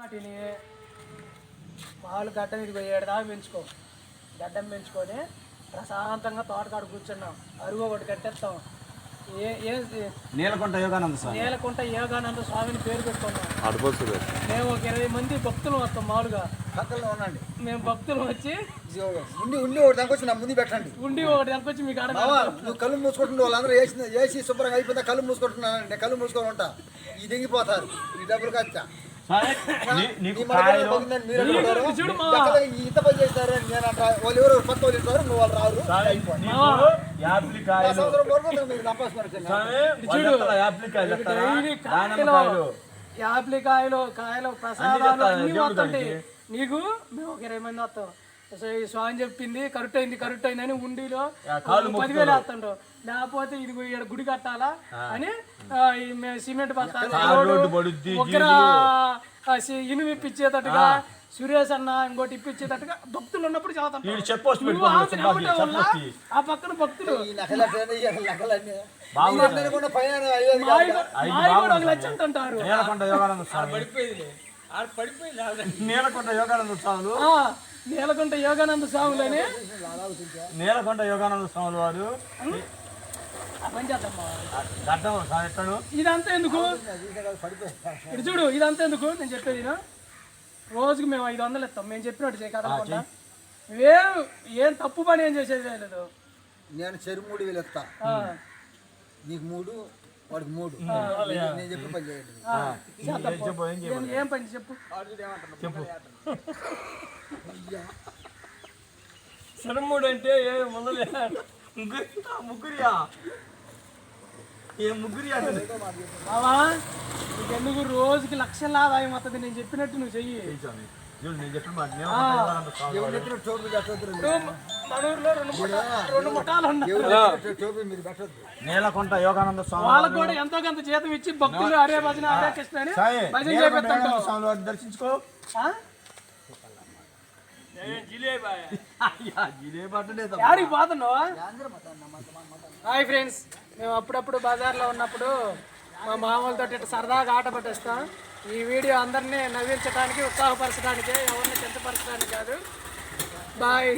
వాటిని మామూలు గడ్డ మీద పోయేడు దాకా పెంచుకో గడ్డం పెంచుకొని ప్రశాంతంగా తోటకాడ కూర్చున్నాం. అరుగు ఒకటి కట్టేస్తాం. ఏ ఏ నీలకొండ యోగానంద స్వామి. నేలకుంట యోగానంద స్వామిని పేరు పెట్టుకున్నాం మేము ఒక ఇరవై మంది భక్తులు వస్తాం మామూలుగా. పక్కలో ఉండండి. మేము భక్తులు వచ్చి ఉండి ఉండి ఒకటి దానికి వచ్చి నా ముందు పెట్టండి. ఉండి ఒకటి ఎంతకొచ్చి మీకు ఆడ నువ్వు కళ్ళు మూసుకుంటుండే వాళ్ళందరూ వేసి వేసి శుభ్రంగా అయిపోతే కళ్ళు మూసుకుంటున్నాను నేను కళ్ళు మూసుకొని ఉంటా ఈ దిగిపోతారు. ఈ డబ్బులు ఖర్చా చూడు పని చేస్తారు అని నేను అంటా వాళ్ళు ఎవరు కొత్త వాళ్ళు ఉంటారు నువ్వు వాళ్ళు రారు. స్వామి, నీకు యాపిల్ ఆ కాయలు ప్రసాదాలు అన్ని వస్తుంటాయి. నీకు మేము ఒక ఇరవై మంది వస్తాం. ఈ స్వామి చెప్పింది కరెక్ట్ అయింది కరెక్ట్ అయింది అని ఉండిలో పదివేలు వేస్తుంటాం లేకపోతే ఇది ఈడ గుడి కట్టాలా అని సిమెంట్ బస్తాలు రోడ్డు పడుద్ది, ఒకర ఇనుము ఇప్పించేటట్టుగా సురేష్ అన్న ఇంకోటి ఇప్పించేటట్టుగా భక్తులు ఉన్నప్పుడు చదువుతాం వీడు చెప్పొచ్చు నువ్వు పెట్టుకోండి, ఆమె సుబ్బాకి, నమ్ముతావు వల్ల చెప్పొచ్చు. ఆ పక్కన భక్తులు. ఈ నకలన్నీ ఈ నకలన్నీ. బాగుంది. మీరు అనుకున్న పైన అయ్యేది మాయ కాదు. మాయ కూడా ఒక లక్ష అంటారు. నీలకొండ యోగానంద స్వామి. నీలకొండ యోగానంద స్వాములు. ఆ, నీలకుంట యోగానంద స్వాములని. నీలకొండ యోగానంద స్వాములు వారు ఇదంతా ఎందుకు? ఇటు చూడు ఇదంతా ఎందుకు? నేను చెప్పేది. రోజుకి మేము ఐదు వందలు ఇస్తాం. మేము చెప్పినట్టు చేయ కదలకుండా. ఏం ఏం తప్పు పని ఏం చేసేది లేదు. నేను చెరు మూడు వేలు ఇస్తా. నీకు మూడు వాడికి మూడు. నేను చెప్పిన పని చేయండి. చెప్పు, ఏం పని చెప్పు? చెప్పు. సరముడు అంటే ఏ మొదలే. ముగ్గురియా? ఏ ముగ్గురియా? నీకెందుకు రోజుకి లక్షల ఆదాయం వస్తుంది నేను చెప్పినట్టు నువ్వు చెయ్యి. యోగానంద స్వామి వాళ్ళకు కూడా ఎంతో కొంత జీతం ఇచ్చి భక్తులు హరే భజన కృష్ణ అని దర్శించుకో. యాడికి పోతున్నావా? హాయ్ ఫ్రెండ్స్ మేము అప్పుడప్పుడు బజార్లో ఉన్నప్పుడు మా మామూలతో ఇట్లా సరదాగా ఆట పట్టేస్తాం. ఈ వీడియో అందరినీ నవ్వించడానికి ఉత్సాహపరచడానికి ఎవరిని చింతపరచడానికి కాదు. బాయ్.